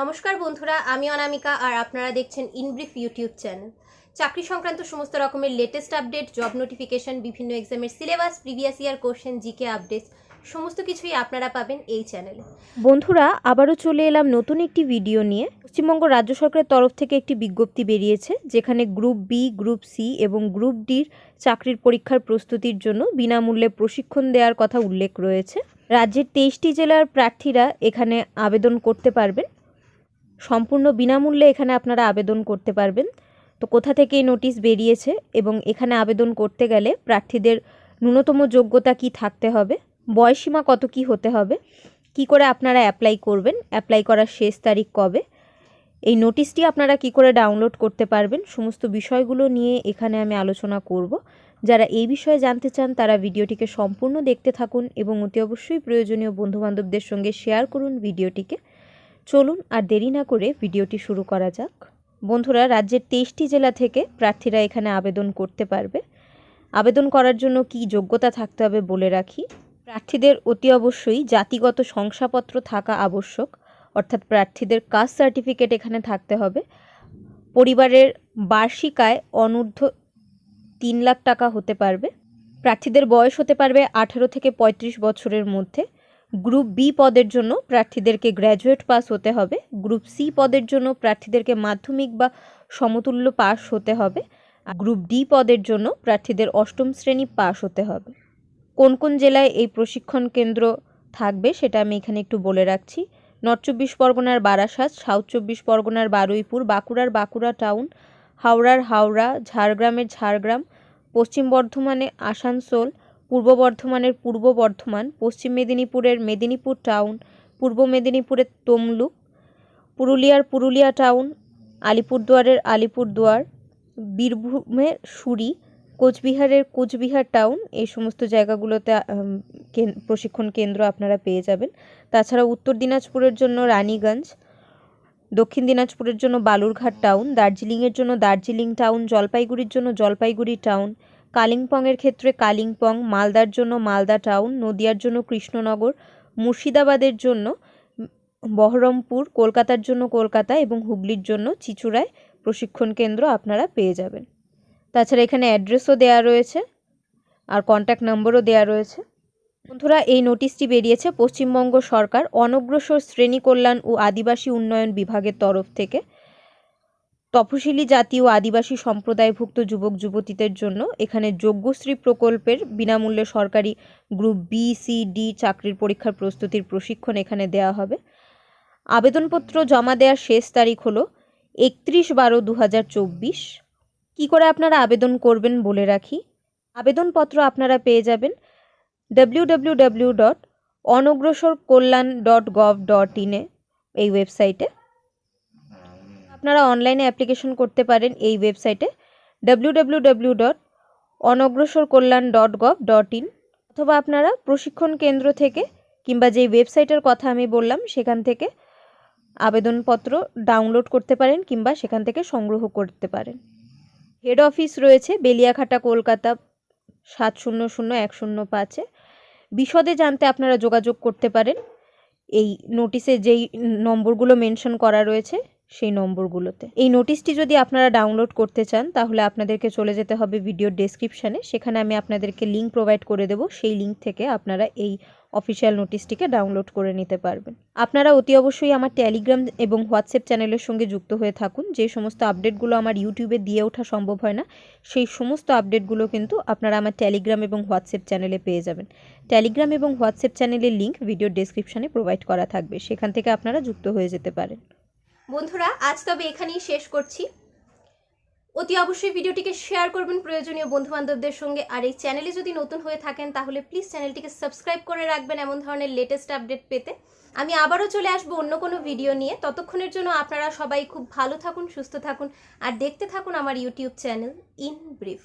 নমস্কার বন্ধুরা, আমি অনামিকা আর আপনারা দেখছেন ইনব্রিফ ইউটিউব চ্যানেল। চাকরি সংক্রান্ত সমস্ত রকমের লেটেস্ট আপডেট জব নোটিফিকেশন বিভিন্ন এক্সামের syllabus previous year question GK updates সমস্ত কিছুই আপনারা পাবেন এই চ্যানেলে বন্ধুরা, আবারও চলে এলাম নতুন একটি ভিডিও নিয়ে। পশ্চিমবঙ্গ রাজ্য সরকারের তরফ থেকে একটি বিজ্ঞপ্তি বেরিয়েছে, যেখানে গ্রুপ বি গ্রুপ সি এবং গ্রুপ ডির চাকরির পরীক্ষার প্রস্তুতির জন্য বিনামূল্যে প্রশিক্ষণ দেওয়ার কথা উল্লেখ রয়েছে। রাজ্যের তেইশটি জেলার প্রার্থীরা এখানে আবেদন করতে পারবেন। সম্পূর্ণ বিনামূল্যে এখানে আপনারা আবেদন করতে পারবেন। তো কোথা থেকে এই নোটিশ বেরিয়েছে এবং এখানে আবেদন করতে গেলে প্রার্থীদের ন্যূনতম যোগ্যতা কি থাকতে হবে বয়সীমা কত কি হতে হবে, কি করে আপনারা অ্যাপ্লাই করবেন অ্যাপ্লাই করার শেষ তারিখ কবে, এই নোটিশটি আপনারা কি করে ডাউনলোড করতে পারবেন, সমস্ত বিষয়গুলো নিয়ে এখানে আমি আলোচনা করব। যারা এই বিষয়ে জানতে চান তারা ভিডিওটিকে সম্পূর্ণ দেখতে থাকুন এবং অতি অবশ্যই প্রয়োজনীয় বন্ধুবান্ধবদের সঙ্গে শেয়ার করুন ভিডিওটিকে। চলুন আর দেরি না করে ভিডিওটি শুরু করা যাক। বন্ধুরা, রাজ্যের তেইশটি জেলা থেকে প্রার্থীরা এখানে আবেদন করতে পারবে। আবেদন করার জন্য কি যোগ্যতা থাকতে হবে বলে রাখি। প্রার্থীদের অতি অবশ্যই জাতিগত শংসাপত্র থাকা আবশ্যক, অর্থাৎ প্রার্থীদের কাস্ট সার্টিফিকেট এখানে থাকতে হবে। পরিবারের বার্ষিক আয় অনূর্ধ্ব তিন লাখ টাকা হতে পারবে। প্রার্থীদের বয়স হতে পারবে আঠেরো থেকে পঁয়ত্রিশ বছরের মধ্যে। গ্রুপ বি পদের জন্য প্রার্থীদেরকে গ্র্যাজুয়েট পাস হতে হবে। গ্রুপ সি পদের জন্য প্রার্থীদেরকে মাধ্যমিক বা সমতুল্য পাস হতে হবে। গ্রুপ ডি পদের জন্য প্রার্থীদের অষ্টম শ্রেণি পাস হতে হবে। কোন কোন জেলায় এই প্রশিক্ষণ কেন্দ্র থাকবে সেটা আমি এখানে একটু বলে রাখছি। নর্থ চব্বিশ পরগনার বারাসাত, সাউথ চব্বিশ পরগনার বারুইপুর, বাঁকুড়ার বাঁকুড়া টাউন, হাওড়ার হাওড়া, ঝাড়গ্রামের ঝাড়গ্রাম, পশ্চিম বর্ধমানে আসানসোল পূর্ব বর্ধমানের পূর্ব বর্ধমান, পশ্চিম মেদিনীপুরের মেদিনীপুর টাউন, পূর্ব মেদিনীপুরের তমলুক, পুরুলিয়ার পুরুলিয়া টাউন, আলিপুরদুয়ারের আলিপুরদুয়ার, বীরভূমের সুরি, কোচবিহারের কোচবিহার টাউন, এই সমস্ত জায়গাগুলোতে প্রশিক্ষণ কেন্দ্র আপনারা পেয়ে যাবেন। তাছাড়া উত্তর দিনাজপুরের জন্য রানীগঞ্জ, দক্ষিণ দিনাজপুরের জন্য বালুরঘাট টাউন, দার্জিলিংয়ের জন্য দার্জিলিং টাউন, জলপাইগুড়ির জন্য জলপাইগুড়ি টাউন কালিম্পংয়ের ক্ষেত্রে কালিম্পং, মালদার জন্য মালদা টাউন, নদিয়ার জন্য কৃষ্ণনগর, মুর্শিদাবাদের জন্য বহরমপুর, কলকাতার জন্য কলকাতা এবং হুগলির জন্য চিচুড়ায় প্রশিক্ষণ কেন্দ্র আপনারা পেয়ে যাবেন। তাছাড়া এখানে অ্যাড্রেসও দেওয়া রয়েছে আর কন্ট্যাক্ট নম্বরও দেওয়া রয়েছে। বন্ধুরা, এই নোটিশটি বেরিয়েছে পশ্চিমবঙ্গ সরকার অনগ্রসর শ্রেণি কল্যাণ ও আদিবাসী উন্নয়ন বিভাগের তরফ থেকে। তপশিলি জাতি ও আদিবাসী সম্প্রদায়ভুক্ত যুবক যুবতীদের জন্য এখানে যজ্ঞশ্রী প্রকল্পের বিনামূল্যে সরকারি গ্রুপ বি, সি, ডি চাকরির পরীক্ষার প্রস্তুতির প্রশিক্ষণ এখানে দেওয়া হবে। আবেদনপত্র জমা দেওয়ার শেষ তারিখ হলো একত্রিশ বারো দু হাজার চব্বিশ। কী করে আপনারা আবেদন করবেন বলে রাখি? আবেদনপত্র আপনারা পেয়ে যাবেন W W W dot Anagrasar Kalyan dot gov dot ইনে এই ওয়েবসাইটে আপনারা অনলাইনে অ্যাপ্লিকেশন করতে পারেন এই ওয়েবসাইটে W dot Anagrasar Kalyan dot gov dot in অথবা আপনারা প্রশিক্ষণ কেন্দ্র থেকে কিংবা যেই ওয়েবসাইটের কথা আমি বললাম, সেখান থেকে আবেদনপত্র ডাউনলোড করতে পারেন কিংবা সেখান থেকে সংগ্রহ করতে পারেন। হেড অফিস রয়েছে বেলিয়াঘাটা কলকাতা, সাত শূন্য শূন্য এক শূন্য পাঁচে বিশদে জানতে আপনারা যোগাযোগ করতে পারেন। এই নোটিশে যেই নম্বরগুলো মেনশন করা রয়েছে সেই নম্বরগুলোতে। এই নোটিশটি যদি আপনারা ডাউনলোড করতে চান, তাহলে আপনাদেরকে চলে যেতে হবে ভিডিওর ডেসক্রিপশানে সেখানে আমি আপনাদেরকে লিঙ্ক প্রোভাইড করে দেবো। সেই লিঙ্ক থেকে আপনারা এই অফিসিয়াল নোটিশটিকে ডাউনলোড করে নিতে পারবেন। আপনারা অতি অবশ্যই আমার টেলিগ্রাম এবং হোয়াটসঅ্যাপ চ্যানেলের সঙ্গে যুক্ত হয়ে থাকুন। যে সমস্ত আপডেটগুলো আমার ইউটিউবে দিয়ে ওঠা সম্ভব হয় না, সেই সমস্ত আপডেটগুলো কিন্তু আপনারা আমার টেলিগ্রাম এবং হোয়াটসঅ্যাপ চ্যানেলে পেয়ে যাবেন। টেলিগ্রাম এবং হোয়াটসঅ্যাপ চ্যানেলের লিঙ্ক ভিডিওর ডেসক্রিপশানে প্রোভাইড করা থাকবে। সেখান থেকে আপনারা যুক্ত হয়ে যেতে পারেন। বন্ধুরা, আজ তবে এখানেই শেষ করছি। অতি অবশ্যই ভিডিওটিকে শেয়ার করবেন প্রয়োজনীয় বন্ধুবান্ধবদের সঙ্গে। আর এই চ্যানেলে যদি নতুন হয়ে থাকেন, তাহলে প্লিজ চ্যানেলটিকে সাবস্ক্রাইব করে রাখবেন এমন ধরনের লেটেস্ট আপডেট পেতে। আমি আবারও চলে আসব অন্য কোনো ভিডিও নিয়ে। ততক্ষণের জন্য আপনারা সবাই খুব ভালো থাকুন, সুস্থ থাকুন। আর দেখতে থাকুন আমার ইউটিউব চ্যানেল ইন ব্রিফ